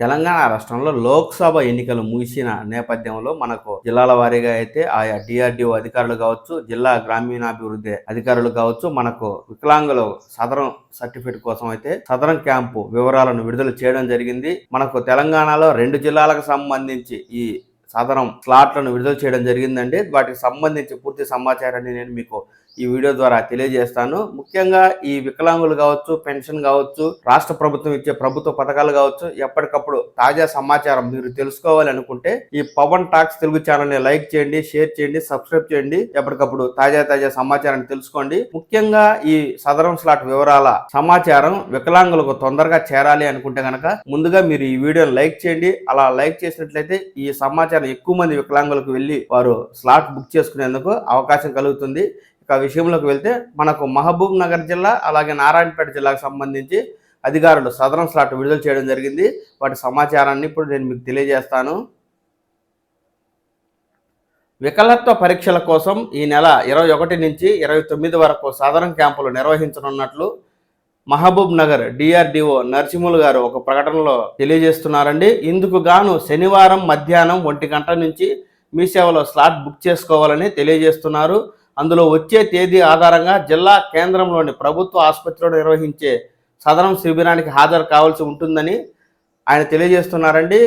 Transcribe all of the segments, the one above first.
తెలంగాణ రాష్ట్రంలో లోక్సభ ఎన్నికలు ముగిసిన నేపథ్యంలో మనకు జిల్లాల వారీగా అయితే ఆయా డిఆర్డిఓ అధికారులు కావచ్చు జిల్లా గ్రామీణాభివృద్ధి అధికారులు కావచ్చు మనకు వికలాంగులు సదరం సర్టిఫికేట్ కోసం అయితే సదరం క్యాంపు వివరాలను విడుదల చేయడం జరిగింది. మనకు తెలంగాణలో రెండు జిల్లాలకు సంబంధించి ఈ సదరం స్లాట్లను విడుదల చేయడం జరిగిందండి. వాటికి సంబంధించి పూర్తి సమాచారాన్ని నేను మీకు ఈ వీడియో ద్వారా తెలియజేస్తాను. ముఖ్యంగా ఈ వికలాంగులు కావచ్చు పెన్షన్ కావచ్చు రాష్ట్ర ప్రభుత్వం ఇచ్చే ప్రభుత్వ పథకాలు కావచ్చు ఎప్పటికప్పుడు తాజా సమాచారం మీరు తెలుసుకోవాలి అనుకుంటే ఈ పవన్ టాక్స్ తెలుగు ఛానల్ని లైక్ చేయండి షేర్ చేయండి సబ్స్క్రైబ్ చేయండి. ఎప్పటికప్పుడు తాజా తాజా సమాచారాన్ని తెలుసుకోండి. ముఖ్యంగా ఈ సదరం స్లాట్ వివరాల సమాచారం వికలాంగులకు తొందరగా చేరాలి అనుకుంటే కనుక ముందుగా మీరు ఈ వీడియోని లైక్ చేయండి. అలా లైక్ చేసినట్లయితే ఈ సమాచారం ఎక్కువ మంది వికలాంగులకు వెళ్ళి వారు స్లాట్ బుక్ చేసుకునేందుకు అవకాశం కలుగుతుంది. ఇక విషయంలోకి వెళ్తే మనకు మహబూబ్ నగర్ జిల్లా అలాగే నారాయణపేట జిల్లాకు సంబంధించి అధికారులు సదరం స్లాట్ విడుదల చేయడం జరిగింది. వాటి సమాచారాన్ని ఇప్పుడు నేను మీకు తెలియజేస్తాను. వికలత్వ పరీక్షల కోసం ఈ నెల ఇరవై ఒకటి నుంచి ఇరవై తొమ్మిది వరకు సాధారణ క్యాంపులు నిర్వహించనున్నట్లు మహబూబ్ నగర్ డిఆర్డిఓ నరసింహులు గారు ఒక ప్రకటనలో తెలియజేస్తున్నారండి. ఇందుకు గాను శనివారం మధ్యాహ్నం ఒంటి గంట నుంచి మీ సేవలో స్లాట్ బుక్ చేసుకోవాలని తెలియజేస్తున్నారు. అందులో వచ్చే తేదీ ఆధారంగా జిల్లా కేంద్రంలోని ప్రభుత్వ ఆసుపత్రిలో నిర్వహించే సదనం శిబిరానికి హాజరు కావాల్సి ఉంటుందని ఆయన తెలియజేస్తున్నారండి.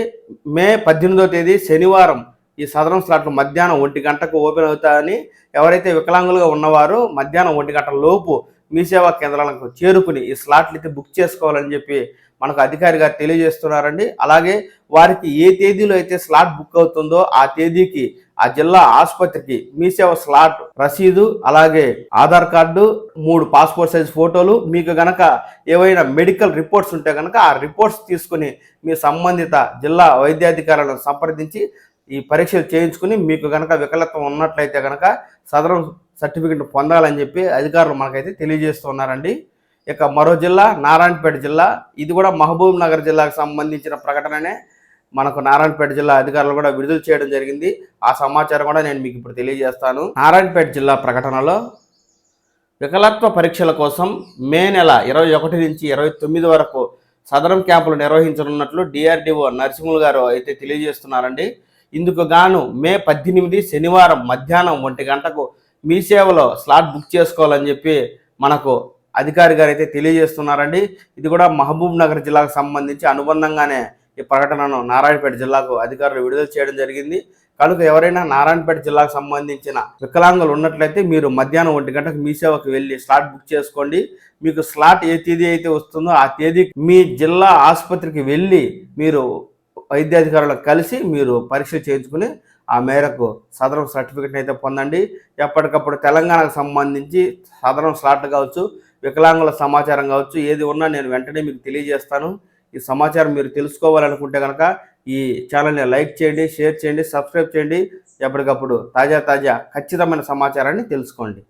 మే పద్దెనిమిదో తేదీ శనివారం ఈ సదరం స్లాట్లు మధ్యాహ్నం ఒంటి గంటకు ఓపెన్ అవుతాయని ఎవరైతే వికలాంగులుగా ఉన్నవారో మధ్యాహ్నం ఒంటి గంటల లోపు మీ సేవా కేంద్రాలకు చేరుకుని ఈ స్లాట్లు అయితే బుక్ చేసుకోవాలని చెప్పి మనకు అధికారి గారు తెలియజేస్తున్నారండి. అలాగే వారికి ఏ తేదీలో అయితే స్లాట్ బుక్ అవుతుందో ఆ తేదీకి ఆ జిల్లా ఆసుపత్రికి మీ సేవ స్లాట్ రసీదు అలాగే ఆధార్ కార్డు మూడు పాస్పోర్ట్ సైజ్ ఫోటోలు మీకు గనక ఏవైనా మెడికల్ రిపోర్ట్స్ ఉంటే గనక ఆ రిపోర్ట్స్ తీసుకుని మీ సంబంధిత జిల్లా వైద్యాధికారులను సంప్రదించి ఈ పరీక్షలు చేయించుకుని మీకు గనక వికలత్వం ఉన్నట్లయితే గనక సదరం సర్టిఫికెట్ పొందాలని చెప్పి అధికారులు మనకైతే తెలియజేస్తున్నారండి ఇక మరో జిల్లా నారాయణపేట జిల్లా. ఇది కూడా మహబూబ్ నగర్ జిల్లాకు సంబంధించిన ప్రకటననే. మనకు నారాయణపేట జిల్లా అధికారులు కూడా విడుదల చేయడం జరిగింది. ఆ సమాచారం కూడా నేను మీకు ఇప్పుడు తెలియజేస్తాను. నారాయణపేట జిల్లా ప్రకటనలో వికలత్వ పరీక్షల కోసం మే నెల ఇరవై ఒకటి నుంచి ఇరవై తొమ్మిది వరకు సదరం క్యాంపులు నిర్వహించనున్నట్లు డిఆర్డిఓ నరసింహులు గారు అయితే తెలియజేస్తున్నారండి. ఇందుకు గాను మే పద్దెనిమిది శనివారం మధ్యాహ్నం ఒంటి గంటకు మీ సేవలో స్లాట్ బుక్ చేసుకోవాలని చెప్పి మనకు అధికారి గారు అయితే తెలియజేస్తున్నారండి. ఇది కూడా మహబూబ్ నగర్ జిల్లాకు సంబంధించి అనుబంధంగానే ఈ ప్రకటనను నారాయణపేట జిల్లాకు అధికారులు విడుదల చేయడం జరిగింది. కనుక ఎవరైనా నారాయణపేట జిల్లాకు సంబంధించిన వికలాంగులు ఉన్నట్లయితే మీరు మధ్యాహ్నం ఒంటి గంటకు మీ సేవకు వెళ్ళి స్లాట్ బుక్ చేసుకోండి. మీకు స్లాట్ ఏ తేదీ అయితే వస్తుందో ఆ తేదీ మీ జిల్లా ఆసుపత్రికి వెళ్ళి మీరు వైద్యాధికారులకు కలిసి మీరు పరీక్ష చేయించుకుని ఆ మేరకు సదరం సర్టిఫికెట్ అయితే పొందండి. ఎప్పటికప్పుడు తెలంగాణకు సంబంధించి సదరం స్లాట్ కావచ్చు వికలాంగుల సమాచారం కావచ్చు ఏది ఉన్నా నేను వెంటనే మీకు తెలియజేస్తాను. ఈ సమాచారం మీరు తెలుసుకోవాలనుకుంటే కనుక ఈ ఛానల్ని లైక్ చేయండి షేర్ చేయండి సబ్స్క్రైబ్ చేయండి. ఎప్పటికప్పుడు తాజా తాజా ఖచ్చితమైన సమాచారాన్ని తెలుసుకోండి.